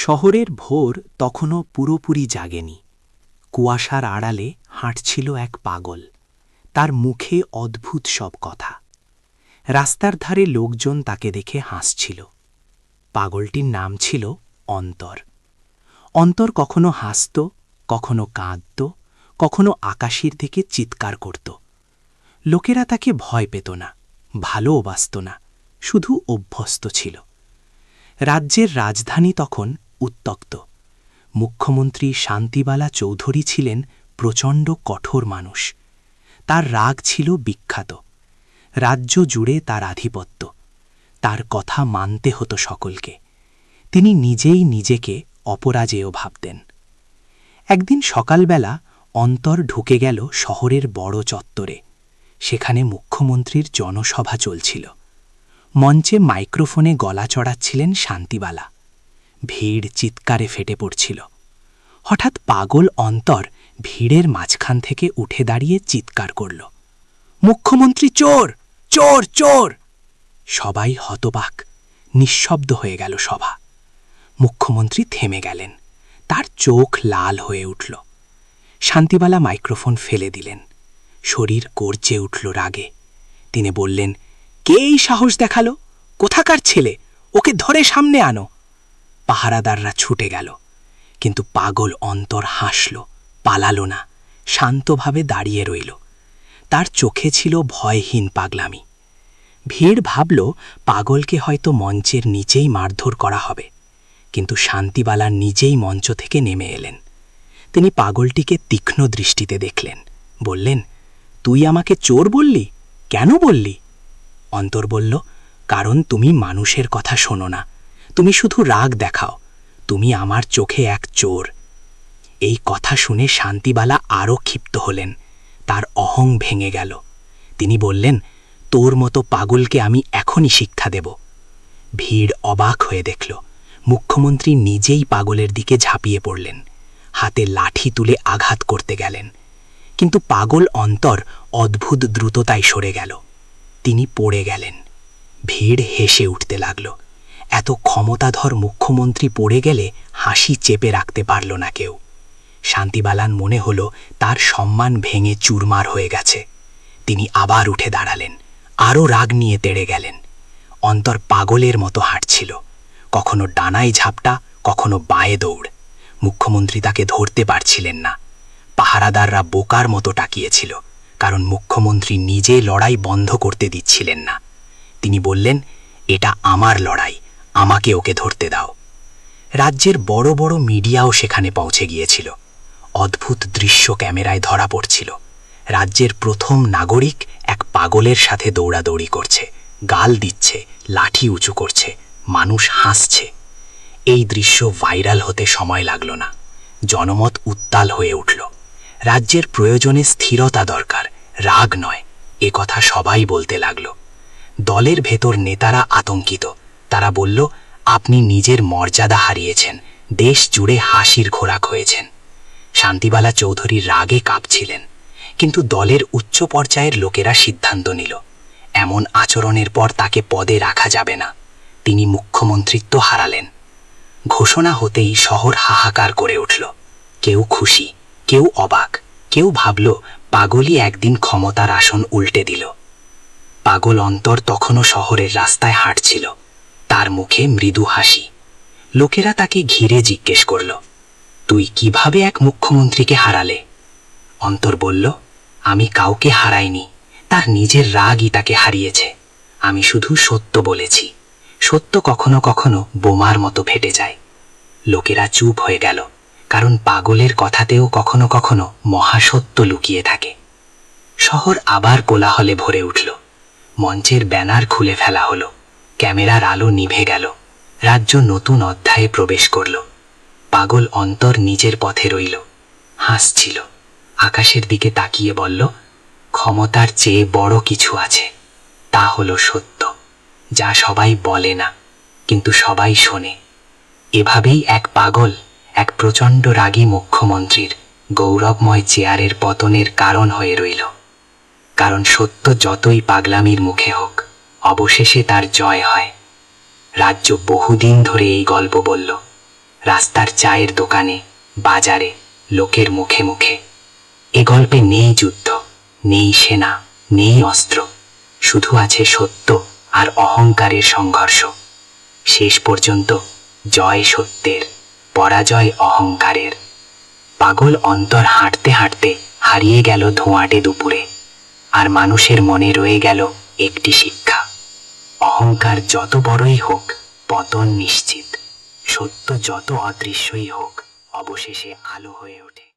শহরের ভোর তখনও পুরোপুরি জাগেনি। কুয়াশার আড়ালে হাঁটছিল এক পাগল। তার মুখে অদ্ভুত সব কথা। রাস্তার ধারে লোকজন তাকে দেখে হাসছিল। পাগলটির নাম ছিল অন্তর। অন্তর কখনো হাসত, কখনো কাঁদত, কখনো আকাশের দিকে চিৎকার করত। লোকেরা তাকে ভয় পেত না, ভালোও বাসত না, শুধু অভ্যস্ত ছিল। রাজ্যের রাজধানী তখন উত্তক্ত। মুখ্যমন্ত্রী শান্তিবালা চৌধুরী ছিলেন প্রচণ্ড কঠোর মানুষ। তার রাগ ছিল বিখ্যাত। রাজ্য জুড়ে তার আধিপত্য। তার কথা মানতে হতো সকলকে। তিনি নিজেই নিজেকে অপরাজেয় ভাবতেন। একদিন সকালবেলা অন্তর ঢুকে গেল শহরের বড় চত্বরে। সেখানে মুখ্যমন্ত্রীর জনসভা চলছিল। মঞ্চে মাইক্রোফোনে গলা চড়াচ্ছিলেন শান্তিবালা। ভিড় চিৎকারে ফেটে পড়ছিল। হঠাৎ পাগল অন্তর ভিড়ের মাঝখান থেকে উঠে দাঁড়িয়ে চিৎকার করল। মুখ্যমন্ত্রী, চোর! চোর চোর! সবাই হতবাক, নিঃশব্দ হয়ে গেল সভা। মুখ্যমন্ত্রী থেমে গেলেন, তার চোখ লাল হয়ে উঠল। শান্তিবালা মাইক্রোফোন ফেলে দিলেন। শরীর গর্জে উঠল রাগে। তিনি বললেন কে এই সাহস দেখাল? কোথাকার ছেলে? ওকে ধরে সামনে আনো। পাহারাদাররা ছুটে গেল। কিন্তু পাগল অন্তর হাসল, পালালো না, শান্তভাবে দাঁড়িয়ে রইল। তার চোখে ছিল ভয়হীন পাগলামি। ভিড় ভাবল, পাগলকে হয়তো মঞ্চের নিচেই মারধর করা হবে। কিন্তু শান্তিবালা নিজেই মঞ্চ থেকে নেমে এলেন। তিনি পাগলটিকে তীক্ষ্ণ দৃষ্টিতে দেখলেন। বললেন, তুই আমাকে চোর বললি? কেন বললি? অন্তর বলল, কারণ তুমি মানুষের কথা শোনো না। তুমি শুধু রাগ দেখাও, তুমি আমার চোখে এক চোর। এই কথা শুনে শান্তিবালা আরও ক্ষিপ্ত হলেন, তার অহং ভেঙে গেল। তিনি বললেন, তোর মতো পাগলকে আমি এখনই শিক্ষা দেব। ভিড় অবাক হয়ে দেখল, মুখ্যমন্ত্রী নিজেই পাগলের দিকে ঝাঁপিয়ে পড়লেন, হাতে লাঠি তুলে আঘাত করতে গেলেন। কিন্তু পাগল অন্তর অদ্ভুত দ্রুততায় সরে গেল। তিনি পড়ে গেলেন, ভিড় হেসে উঠতে লাগল। এত ক্ষমতাধর মুখ্যমন্ত্রী পড়ে গেলে হাসি চেপে রাখতে পারল না কেউ। শান্তিবালান মনে হল তার সম্মান ভেঙে চুরমার হয়ে গেছে। তিনি আবার উঠে দাঁড়ালেন, আরও রাগ নিয়ে তেড়ে গেলেন। অন্তর পাগলের মতো হাঁটছিল। কখনো ডানায় ঝাপটা, কখনো বায়ে দৌড়। মুখ্যমন্ত্রী তাকে ধরতে পারছিলেন না। পাহারাদাররা বোকার মতো টাকিয়েছিল কারণ মুখ্যমন্ত্রী নিজে লড়াই বন্ধ করতে দিচ্ছিলেন না। তিনি বললেন, এটা আমার লড়াই আমাকে ওকে ধরতে দাও। রাজ্যের বড় বড় মিডিয়াও সেখানে পৌঁছে গিয়েছিল। অদ্ভুত দৃশ্য ক্যামেরায় ধরা পড়ছিল। রাজ্যের প্রথম নাগরিক এক পাগলের সাথে দৌড়াদৌড়ি করছে, গাল দিচ্ছে, লাঠি উঁচু করছে, মানুষ হাসছে। এই দৃশ্য ভাইরাল হতে সময় লাগল না। জনমত উত্তাল হয়ে উঠল। রাজ্যের প্রয়োজনে স্থিরতা দরকার, রাগ নয়, এ কথা সবাই বলতে লাগল। দলের ভেতর নেতারা আতঙ্কিত তারা বলল, আপনি নিজের মর্যাদা হারিয়েছেন। দেশ জুড়ে হাসির খোরাক হয়েছেন। শান্তিবালা চৌধুরী রাগে কাঁপছিলেন। কিন্তু দলের উচ্চ পর্যায়ের লোকেরা সিদ্ধান্ত নিল, এমন আচরণের পর তাকে পদে রাখা যাবে না। তিনি মুখ্যমন্ত্রিত্ব হারালেন। ঘোষণা হতেই শহর হাহাকার করে উঠল। কেউ খুশি, কেউ অবাক, কেউ ভাবল, পাগলই একদিন ক্ষমতার আসন উল্টে দিল। পাগল অন্তর তখনও শহরের রাস্তায় হাঁটছিল। তার মুখে মৃদু হাসি। লোকেরা তাকে ঘিরে জিজ্ঞেস করল, তুই কীভাবে এক মুখ্যমন্ত্রীকে হারালে? অন্তর বলল, আমি কাউকে হারাইনি, তার নিজের রাগই তাকে হারিয়েছে। আমি শুধু সত্য বলেছি। সত্য কখনো কখনো বোমার মতো ফেটে যায়। লোকেরা চুপ হয়ে গেল, কারণ পাগলের কথাতেও কখনো কখনো মহাসত্য লুকিয়ে থাকে। শহর আবার কোলাহলে ভরে উঠল। মঞ্চের ব্যানার খুলে ফেলা হলো। ক্যামেরার আলো নিভে গেল। রাজ্য নতুন অধ্যায়ে প্রবেশ করল। পাগল অন্তর নিজের পথে রইল। হাসছিল। আকাশের দিকে তাকিয়ে বলল, ক্ষমতার চেয়ে বড় কিছু আছে। তা হলো সত্য। যা সবাই বলে না, কিন্তু সবাই শোনে। এভাবেই এক পাগল, এক প্রচণ্ড রাগী মুখ্যমন্ত্রীর গৌরবময় চেয়ারের পতনের কারণ হয়ে রইল। কারণ সত্য যতই পাগলামির মুখে হোক অবশেষে তার জয় হয়। রাজ্য বহুদিন ধরে এই গল্প বলল। রাস্তার চায়ের দোকানে, বাজারে, লোকের মুখে মুখে। এ গল্পে নেই যুদ্ধ, নেই সেনা, নেই অস্ত্র। শুধু আছে সত্য আর অহংকারের সংঘর্ষ। শেষ পর্যন্ত জয় সত্যের, পরাজয় অহংকারের। পাগল অন্তর হাঁটতে হাঁটতে হারিয়ে গেল ধোঁয়াটে দুপুরে। আর মানুষের মনে রয়ে গেল একটি শিক্ষা। অহংকার যত বড়ই হোক পতন নিশ্চিত। সত্য যত অদৃশ্যই হোক অবশেষে আলো হয়ে ওঠে।